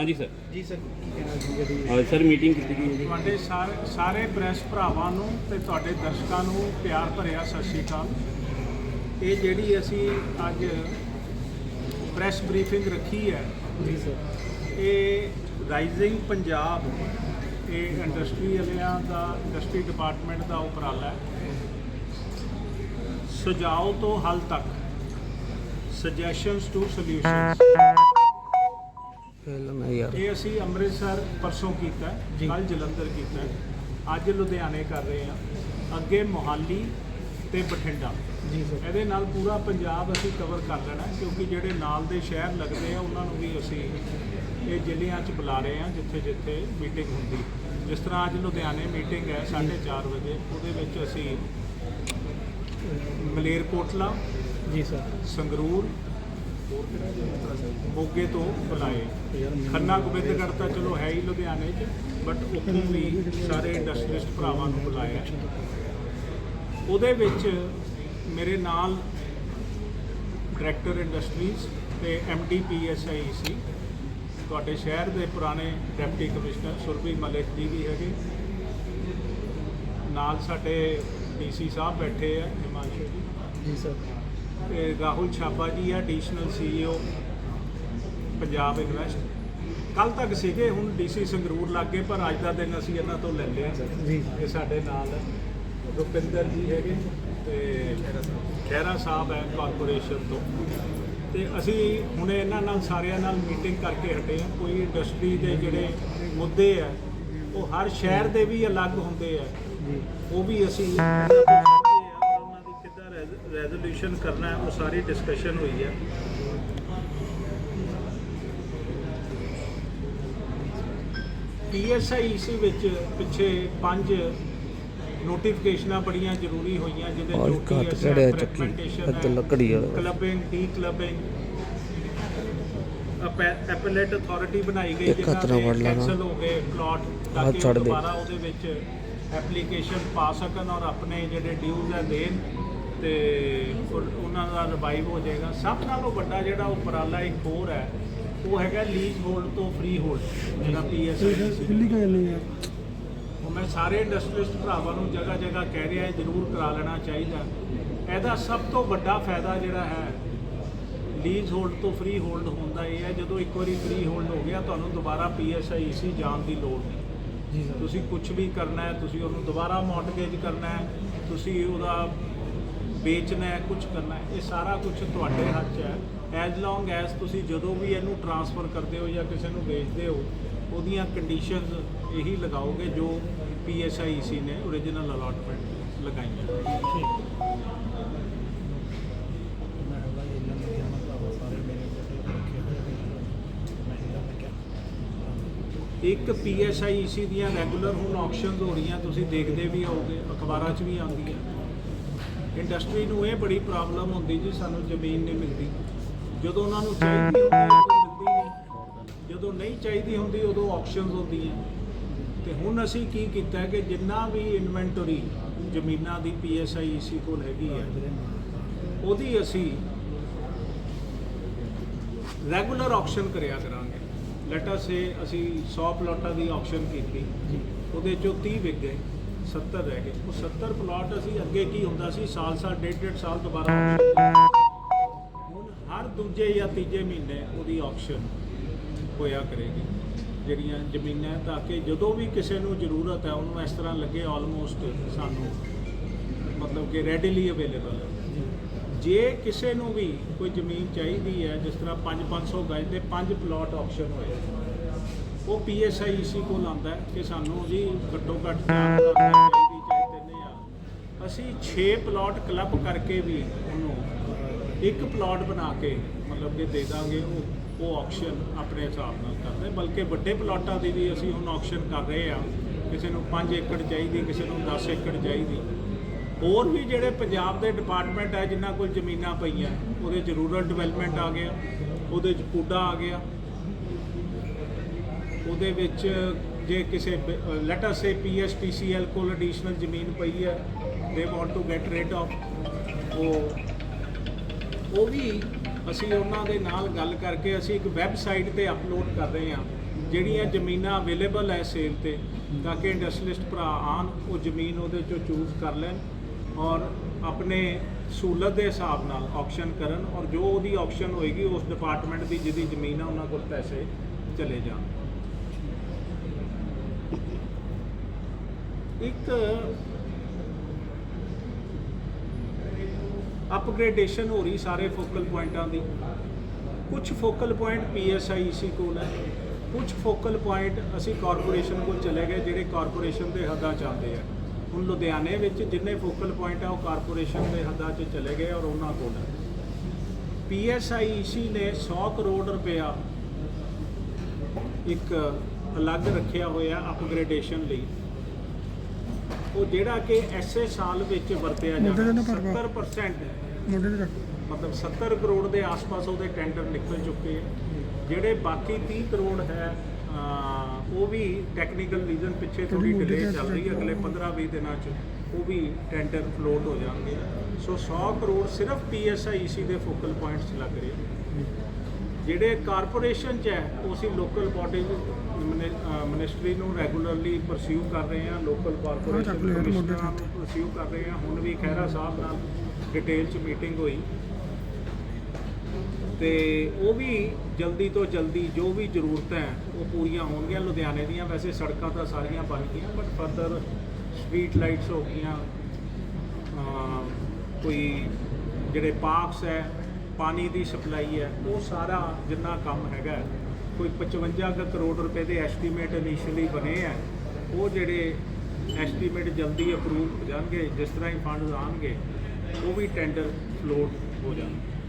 ਹਾਂਜੀ ਸਰ। ਜੀ ਸਰ। ਕੀ ਕਹਿਣਾ ਹਾਂ ਸਰ ਮੀਟਿੰਗ ਕੀਤੀ ਗਈ ਹੈ ਜੀ। ਤੁਹਾਡੇ ਸਾਰੇ ਸਾਰੇ ਪ੍ਰੈਸ ਭਰਾਵਾਂ ਨੂੰ ਤੇ ਤੁਹਾਡੇ ਦਰਸ਼ਕਾਂ ਨੂੰ ਪਿਆਰ ਭਰਿਆ ਸਤਿ ਸ਼੍ਰੀ ਅਕਾਲ। ਇਹ ਜਿਹੜੀ ਅਸੀਂ ਅੱਜ ਪ੍ਰੈਸ ਬਰੀਫਿੰਗ ਰੱਖੀ ਹੈ ਜੀ ਸਰ। ਇਹ ਰਾਈਜ਼ਿੰਗ ਪੰਜਾਬ ਇਹ ਇੰਡਸਟਰੀ ਵਾਲਿਆਂ ਦਾ ਇੰਡਸਟਰੀ ਡਿਪਾਰਟਮੈਂਟ ਦਾ ਉਪਰਾਲਾ ਹੈ। ਸੁਝਾਓ ਤੋਂ ਹੱਲ ਤੱਕ ਸੁਜੈਸ਼ਨਸ ਟੂ ਸੋਲੂਸ਼ਨਸ ਫਿਲਮ ਹੈ ਯਾਰ ਇਹ ਅਸੀਂ ਅੰਮ੍ਰਿਤਸਰ ਪਰਸੋਂ ਕੀਤਾ। ਕੱਲ ਜਲੰਧਰ ਕੀਤਾ। ਅੱਜ ਲੁਧਿਆਣੇ ਕਰ ਰਹੇ ਹਾਂ। ਅੱਗੇ ਮੋਹਾਲੀ ਤੇ ਬਠਿੰਡਾ। ਜੀ ਸਰ। ਇਹਦੇ ਨਾਲ ਪੂਰਾ ਪੰਜਾਬ ਅਸੀਂ ਕਵਰ ਕਰ ਲੈਣਾ ਹੈ, ਕਿਉਂਕਿ ਜਿਹੜੇ ਨਾਲ ਦੇ ਸ਼ਹਿਰ ਲੱਗਦੇ ਆ ਉਹਨਾਂ ਨੂੰ ਵੀ ਅਸੀਂ ਇਹ ਜ਼ਿਲ੍ਹਿਆਂ 'ਚ ਬੁਲਾ ਰਹੇ ਹਾਂ ਜਿੱਥੇ ਜਿੱਥੇ ਮੀਟਿੰਗ ਹੁੰਦੀ। ਜਿਸ ਤਰ੍ਹਾਂ ਅੱਜ ਲੁਧਿਆਣੇ ਮੀਟਿੰਗ ਹੈ 4:30 ਵਜੇ ਉਹਦੇ ਵਿੱਚ ਅਸੀਂ ਮਲੇਰਕੋਟਲਾ ਜੀ ਸਰ। ਸੰਗਰੂਰ ਮੋਗੇ ਤੋਂ ਬੁਲਾਏ। ਖੰਨਾ ਗੋਬਿੰਦਗੜ੍ਹ ਤਾਂ ਚਲੋ ਹੈ ਹੀ ਲੁਧਿਆਣੇ 'ਚ ਬਟ ਉੱਥੋਂ ਵੀ ਸਾਰੇ ਇੰਡਸਟਰੀਸਟ ਭਰਾਵਾਂ ਨੂੰ ਬੁਲਾਇਆ ਉਹਦੇ ਵਿੱਚ ਮੇਰੇ ਨਾਲ ਡਾਇਰੈਕਟਰ ਇੰਡਸਟਰੀਜ਼ ਤੇ ਐਮਡੀ ਪੀਐਸਆਈ ਸੀ। ਤੁਹਾਡੇ ਸ਼ਹਿਰ ਦੇ ਪੁਰਾਣੇ ਡਿਪਟੀ ਕਮਿਸ਼ਨਰ ਸੁਰਭੀ ਮਲਿਕ ਜੀ ਵੀ ਹੈਗੇ। ਨਾਲ ਸਾਡੇ ਡੀਸੀ ਸਾਹਿਬ ਬੈਠੇ ਆ, ਹਿਮਾਂਸ਼ੂ ਜੀ। ਜੀ ਸਰ। ਰਾਹੁਲ ਛਾਪਾ ਜੀ ਆ ਐਡੀਸ਼ਨਲ ਸੀਈਓ ਪੰਜਾਬ ਇਨਵੈਸਟ ਕੱਲ ਤੱਕ ਸੀਗੇ ਹੁਣ ਡੀਸੀ ਸੰਗਰੂਰ ਲੱਗੇ ਪਰ ਅੱਜ ਦਾ ਦਿਨ ਅਸੀਂ ਇਹਨਾਂ ਤੋਂ ਲੈ ਲਿਆ। ਜੀ। ਇਹ ਸਾਡੇ ਨਾਲ ਰੁਪਿੰਦਰ ਜੀ ਹੈਗੇ ਤੇ ਖਹਿਰਾ ਸਾਹਿਬ ਹੈ ਕਾਰਪੋਰੇਸ਼ਨ ਤੋਂ। ਤੇ ਅਸੀਂ ਹੁਣ ਇਹਨਾਂ ਨਾਲ ਸਾਰਿਆਂ ਨਾਲ ਮੀਟਿੰਗ ਕਰਕੇ ਹਟੇ ਹਾਂ। ਕੋਈ ਇੰਡਸਟਰੀ ਦੇ ਜਿਹੜੇ ਮੁੱਦੇ ਆ ਉਹ ਹਰ ਸ਼ਹਿਰ ਦੇ ਵੀ ਅਲੱਗ ਹੁੰਦੇ ਆ। ਉਹ ਵੀ ਅਸੀਂ ਰੈਜ਼ੋਲੂਸ਼ਨ ਕਰਨਾ ਹੈ ਉਹ ਸਾਰੀ ਡਿਸਕਸ਼ਨ ਹੋਈ ਹੈ ਪੀਐਸਆਈਸੀ ਵਿੱਚ ਪਿੱਛੇ ਪੰਜ ਨੋਟੀਫਿਕੇਸ਼ਨਾਂ ਬੜੀਆਂ ਜ਼ਰੂਰੀ ਹੋਈਆਂ ਜਿਹਦੇ ਔਰ ਜੋ ਘੱਟ ਚੜਿਆ ਚੱਕੀ, ਇੱਥੇ ਲੱਕੜੀ ਵਾਲਾ। ਕਲੱਬਿੰਗ ਟੀ ਕਲੱਬਿੰਗ ਐਪਲੇਟ ਅਥਾਰਟੀ ਬਣਾਈ ਗਈ ਇੱਕ ਜਿਹਨਾਂ ਹੱਥ ਨਾਲ ਲੈਣਾ। ਕੈਂਸਲ ਹੋ ਗਏ ਪਲਾਟ ਤਾਂ ਕਿ ਛੱਡ ਉਹ ਦੇ। ਦੁਬਾਰਾ ਉਹਦੇ ਵਿੱਚ ਐਪਲੀਕੇਸ਼ਨ ਪਾ ਸਕਣ ਔਰ ਆਪਣੇ ਜਿਹੜੇ ਡਿਊਜ਼ ਹੈ ਦੇਣ ਤੇ ਉਹ- ਉਹਨਾਂ ਦਾ ਰਿਵਾਈਵ ਹੋ ਜਾਏਗਾ। ਸਭ ਨਾਲੋਂ ਵੱਡਾ ਜਿਹੜਾ ਉਪਰਾਲਾ ਇੱਕ ਹੋਰ ਹੈ ਉਹ ਹੈਗਾ ਲੀਜ਼ ਹੋਲਡ ਤੋਂ ਫ੍ਰੀ ਹੋਲਡ ਜਿਹੜਾ ਪੀਐਸਆਈ ਦਿੱਲੀ ਕਾ ਜਾਂਦੇ ਯਾਰ ਉਹ ਮੈਂ ਸਾਰੇ ਇੰਡਸਟਰੀਸਟ ਭਰਾਵਾਂ ਨੂੰ ਜਗ੍ਹਾ ਜਗ੍ਹਾ ਕਹਿ ਰਿਹਾ ਹੈ ਜ਼ਰੂਰ ਕਰਾ ਲੈਣਾ ਚਾਹੀਦਾ। ਇਹਦਾ ਸਭ ਤੋਂ ਵੱਡਾ ਫਾਇਦਾ ਜਿਹੜਾ ਹੈ ਲੀਜ਼ ਹੋਲਡ ਤੋਂ ਫ੍ਰੀ ਹੋਲਡ ਹੁੰਦਾ ਇਹ ਹੈ ਜਦੋਂ ਇੱਕ ਵਾਰੀ ਫ੍ਰੀ ਹੋਲਡ ਹੋ ਗਿਆ ਤੁਹਾਨੂੰ ਦੁਬਾਰਾ ਪੀਐਸਆਈਸੀ ਜਾਣ ਦੀ ਲੋੜ ਨਹੀਂ। ਤੁਸੀਂ ਕੁਝ ਵੀ ਕਰਨਾ ਹੈ ਤੁਸੀਂ ਉਹਨੂੰ ਦੁਬਾਰਾ ਮਾਰਟਗੇਜ ਕਰਨਾ ਹੈ ਤੁਸੀਂ ਉਹਦਾ ਵੇਚਣਾ ਹੈ ਕੁਝ ਕਰਨਾ ਹੈ, ਇਹ ਸਾਰਾ ਕੁਝ ਤੁਹਾਡੇ ਹੱਥ 'ਚ ਹੈ। ਐਜ਼ ਲੌਂਗ ਐਜ਼ ਤੁਸੀਂ ਜਦੋਂ ਵੀ ਇਹਨੂੰ ਟਰਾਂਸਫਰ ਕਰਦੇ ਹੋ ਜਾਂ ਕਿਸੇ ਨੂੰ ਵੇਚਦੇ ਹੋ, ਉਹਦੀਆਂ ਕੰਡੀਸ਼ਨਸ ਇਹੀ ਲਗਾਓਗੇ ਜੋ ਪੀਐਸਆਈਸੀ ਨੇ origignal ਅਲਾਟਮੈਂਟ ਲਗਾਈਆਂ। ਇੱਕ ਪੀਐਸਆਈਸੀ ਦੀਆਂ ਰੈਗੂਲਰ ਹੁਣ ਆਕਸ਼ਨਸ ਹੋ ਰਹੀਆਂ, ਤੁਸੀਂ ਦੇਖਦੇ ਵੀ ਹੋਵੋਗੇ, ਅਖਬਾਰਾਂ 'ਚ ਵੀ ਆਉਂਦੀਆਂ। ਇੰਡਸਟਰੀ ਨੂੰ ਇਹ ਬੜੀ ਪ੍ਰੋਬਲਮ ਹੁੰਦੀ ਜੀ ਸਾਨੂੰ ਜ਼ਮੀਨ ਨਹੀਂ ਮਿਲਦੀ। ਜਦੋਂ ਉਹਨਾਂ ਨੂੰ ਚਾਹੀਦੀ ਹੁੰਦੀ ਉਦੋਂ ਮਿਲਦੀ ਨਹੀਂ ਜਦੋਂ ਨਹੀਂ ਚਾਹੀਦੀ ਹੁੰਦੀ, ਉਦੋਂ ਆਕਸ਼ਨਸ ਹੁੰਦੀਆਂ ਤੇ ਹੁਣ ਅਸੀਂ ਕੀ ਕੀਤਾ ਕਿ ਜਿੰਨਾ ਵੀ ਇਨਵੈਂਟਰੀ ਜ਼ਮੀਨਾਂ ਦੀ ਪੀਐਸਆਈਸੀ ਕੋਲ ਹੈਗੀ ਹੈ, ਉਹਦੀ ਅਸੀਂ ਰੈਗੂਲਰ ਆਕਸ਼ਨ ਕਰਿਆ ਕਰਾਂਗੇ। ਲੈਟ ਅਸ ਸੇ ਅਸੀਂ 100 ਪਲਾਟਾਂ ਦੀ ਆਪਸ਼ਨ ਕੀਤੀ, ਉਹਦੇ ਚੋਂ 30 ਵਿਕ ਗਏ। 70 ਰਹਿ ਗਏ। ਉਹ 70 ਪਲਾਟ ਅਸੀਂ ਅੱਗੇ ਕੀ ਹੁੰਦਾ ਸੀ? ਸਾਲ ਸਾਲ, ਡੇਢ ਡੇਢ ਸਾਲ ਦੁਬਾਰਾ ਹੁਣ ਹਰ ਦੂਜੇ ਜਾਂ ਤੀਜੇ ਮਹੀਨੇ ਉਹਦੀ ਆਕਸ਼ਨ ਹੋਇਆ ਕਰੇਗੀ। ਜਿਹੜੀਆਂ ਜ਼ਮੀਨਾਂ ਤਾਂ ਕਿ ਜਦੋਂ ਵੀ ਕਿਸੇ ਨੂੰ ਜ਼ਰੂਰਤ ਹੈ, ਉਹਨੂੰ ਇਸ ਤਰ੍ਹਾਂ ਲੱਗੇ ਆਲਮੋਸਟ ਸਾਨੂੰ ਮਤਲਬ ਕਿ ਰੈਡੀਲੀ ਅਵੇਲੇਬਲ ਹੈ। ਜੇ ਕਿਸੇ ਨੂੰ ਵੀ ਕੋਈ ਜ਼ਮੀਨ ਚਾਹੀਦੀ ਹੈ, ਜਿਸ ਤਰ੍ਹਾਂ 5-500 ਗਜ ਦੇ ਪੰਜ ਪਲਾਟ ਆਕਸ਼ਨ ਹੋਏ। ਉਹ ਪੀਐਸਆਈਸੀ ਕੋਲ ਆਉਂਦਾ ਕਿ ਸਾਨੂੰ ਜੀ ਘੱਟੋ ਘੱਟ ਚਾਹੀਦੀ ਅਸੀਂ 6 ਪਲਾਟ ਕਲੱਬ ਕਰਕੇ ਵੀ ਉਹਨੂੰ ਇੱਕ ਪਲਾਟ ਬਣਾ ਕੇ ਮਤਲਬ ਕਿ ਦੇ ਦਾਂਗੇ ਉਹ ਉਹ ਆਕਸ਼ਨ ਆਪਣੇ ਹਿਸਾਬ ਨਾਲ ਕਰਦੇ। ਬਲਕਿ ਵੱਡੇ ਪਲਾਟਾਂ ਦੀ ਵੀ ਅਸੀਂ ਹੁਣ ਆਕਸ਼ਨ ਕਰ ਰਹੇ ਆ। ਕਿਸੇ ਨੂੰ 5 ਏਕੜ ਚਾਹੀਦੀ ਕਿਸੇ ਨੂੰ 10 ਏਕੜ ਚਾਹੀਦੀ। ਹੋਰ ਵੀ ਜਿਹੜੇ ਪੰਜਾਬ ਦੇ ਡਿਪਾਰਟਮੈਂਟ ਹੈ ਜਿਨ੍ਹਾਂ ਕੋਲ ਜ਼ਮੀਨਾਂ ਪਈਆਂ ਉਹਦੇ 'ਚ ਰੂਰਲ ਡਿਵੈਲਪਮੈਂਟ ਆ ਗਿਆ ਉਹਦੇ 'ਚ ਕੂਡਾ ਆ ਗਿਆ। ਦੇ ਵਿੱਚ ਜੇ ਕਿਸੇ ਲੈਟ ਅਸ ਸੇ ਪੀਐਸਪੀਸੀਐਲ ਕੋਲ ਐਡੀਸ਼ਨਲ ਜ਼ਮੀਨ ਪਈ ਹੈ they want to get rate of ਉਹ ਉਹ ਵੀ ਅਸੀਂ ਉਹਨਾਂ ਦੇ ਨਾਲ ਗੱਲ ਕਰਕੇ ਅਸੀਂ ਇੱਕ ਵੈਬਸਾਈਟ ਤੇ ਅਪਲੋਡ ਕਰ ਰਹੇ ਹਾਂ, ਜਿਹੜੀਆਂ ਜ਼ਮੀਨਾਂ ਅਵੇਲੇਬਲ ਹੈ ਸੇਲ ਤੇ, ਤਾਂ ਕਿ ਇੰਡਸਟਰੀਲਿਸਟ ਭਰਾ ਆਣ ਉਹ ਜ਼ਮੀਨ ਉਹਦੇ ਚੋਂ ਚੂਜ਼ ਕਰ ਲੈਣ ਔਰ ਆਪਣੇ ਸਹੂਲਤ ਦੇ ਹਿਸਾਬ ਨਾਲ ਆਕਸ਼ਨ ਕਰਨ ਔਰ ਜੋ ਉਹਦੀ ਆਕਸ਼ਨ ਹੋਏਗੀ, ਉਸ ਡਿਪਾਰਟਮੈਂਟ ਦੀ ਜਿਹਦੀ ਜ਼ਮੀਨ ਆ, ਉਹਨਾਂ ਕੋਲ ਪੈਸੇ ਚਲੇ ਜਾਣ। ਇੱਕ ਅਪਗ੍ਰੇਡੇਸ਼ਨ ਹੋ ਰਹੀ ਸਾਰੇ ਫੋਕਲ ਪੁਆਇੰਟਾਂ ਦੀ। ਕੁਝ ਫੋਕਲ ਪੁਆਇੰਟ ਪੀਐਸਆਈਸੀ ਕੋਲ ਹੈ। ਕੁਝ ਫੋਕਲ ਪੁਆਇੰਟ ਅਸੀਂ ਕਾਰਪੋਰੇਸ਼ਨ ਕੋਲ ਚਲੇ ਗਏ, ਜਿਹੜੇ ਕਾਰਪੋਰੇਸ਼ਨ ਦੇ ਹੱਦਾਂ ਚ ਆਉਂਦੇ ਆ। ਹੁਣ ਲੁਧਿਆਣੇ ਵਿੱਚ ਜਿੰਨੇ ਫੋਕਲ ਪੁਆਇੰਟ ਆ, ਉਹ ਕਾਰਪੋਰੇਸ਼ਨ ਦੇ ਹੱਦਾਂ 'ਚ ਚਲੇ ਗਏ ਔਰ ਉਹਨਾਂ ਕੋਲ ਹੈ। ਪੀਐਸਆਈਸੀ ਨੇ 100 ਕਰੋੜ ਰੁਪਇਆ ਇੱਕ ਅਲੱਗ ਰੱਖਿਆ ਹੋਇਆ ਅਪਗ੍ਰੇਡੇਸ਼ਨ ਲਈ। ਉਹ ਜਿਹੜਾ ਕਿ ਐਸੇ ਸਾਲ ਵਿੱਚ ਵਰਤਿਆ ਜਾਣਾ। ਨਾ ਭਰਵਾ। 70% ਹੈ ਮੋਢੇ ਤੇ ਰੱਖ। ਮਤਲਬ 70 ਕਰੋੜ ਦੇ ਆਸ-ਪਾਸ ਉਹਦੇ ਟੈਂਡਰ ਨਿਕਲ ਚੁੱਕੇ ਹੈ ਜਿਹੜੇ ਬਾਕੀ 30 ਕਰੋੜ ਹੈ ਉਹ ਵੀ ਟੈਕਨੀਕਲ ਰੀਜ਼ਨ ਪਿੱਛੇ ਥੋੜੀ ਡਿਲੇ ਚੱਲ ਰਹੀ ਹੈ। ਅਗਲੇ 15-20 ਦਿਨਾਂ 'ਚ ਉਹ ਵੀ ਟੈਂਡਰ ਫਲੋਟ ਹੋ ਜਾਣਗੇ। ਸੋ 100 ਕਰੋੜ ਸਿਰਫ ਪੀਐਸਆਈਸੀ ਦੇ ਫੋਕਲ ਪੁਆਇੰਟਸ ਲੱਗ ਰਹੇ। ਜਿਹੜੇ ਕਾਰਪੋਰੇਸ਼ਨ 'ਚ ਹੈ ਉਹ ਅਸੀਂ ਲੋਕਲ ਬਾਡੀ ਮਿਨਿਸਟਰੀ ਨੂੰ ਰੈਗੂਲਰਲੀ ਪਰਸਿਊ ਕਰ ਰਹੇ ਹਾਂ ਲੋਕਲ ਕਾਰਪੋਰੇਸ਼ਨ ਕਮਿਸ਼ਨਰਾਂ ਨੂੰ ਪਰਸਿਊ ਕਰ ਰਹੇ ਹਾਂ। ਹੁਣ ਵੀ ਖਹਿਰਾ ਸਾਹਿਬ ਨਾਲ ਡਿਟੇਲ 'ਚ ਮੀਟਿੰਗ ਹੋਈ। ਤੇ ਉਹ ਵੀ ਜਲਦੀ ਤੋਂ ਜਲਦੀ ਜੋ ਵੀ ਜ਼ਰੂਰਤਾਂ ਹੈ ਉਹ ਪੂਰੀਆਂ ਹੋਣਗੀਆਂ। ਲੁਧਿਆਣੇ ਦੀਆਂ ਵੈਸੇ ਸੜਕਾਂ ਤਾਂ ਸਾਰੀਆਂ ਬਣ ਗਈਆਂ ਬਟ ਫਰਦਰ ਸਟਰੀਟ ਲਾਈਟਸ ਹੋ ਗਈਆਂ। ਕੋਈ ਜਿਹੜੇ ਪਾਰਕਸ ਹੈ ਪਾਣੀ ਦੀ ਸਪਲਾਈ ਹੈ, ਉਹ ਸਾਰਾ ਜਿੰਨਾ ਕੰਮ ਹੈਗਾ ਕੋਈ 55 ਕੁ ਕਰੋੜ ਰੁਪਏ ਦੇ ਐਸਟੀਮੇਟ ਇਨੀਸ਼ੀਅਲੀ ਬਣੇ ਆ ਉਹ ਜਿਹੜੇ ਐਸਟੀਮੇਟ ਜਲਦੀ ਅਪਰੂਵ ਹੋ ਜਾਣਗੇ, ਜਿਸ ਤਰ੍ਹਾਂ ਹੀ ਫੰਡਸ ਆਣਗੇ ਉਹ ਵੀ ਟੈਂਡਰ ਫਲੋਟ ਹੋ ਜਾਣਗੇ।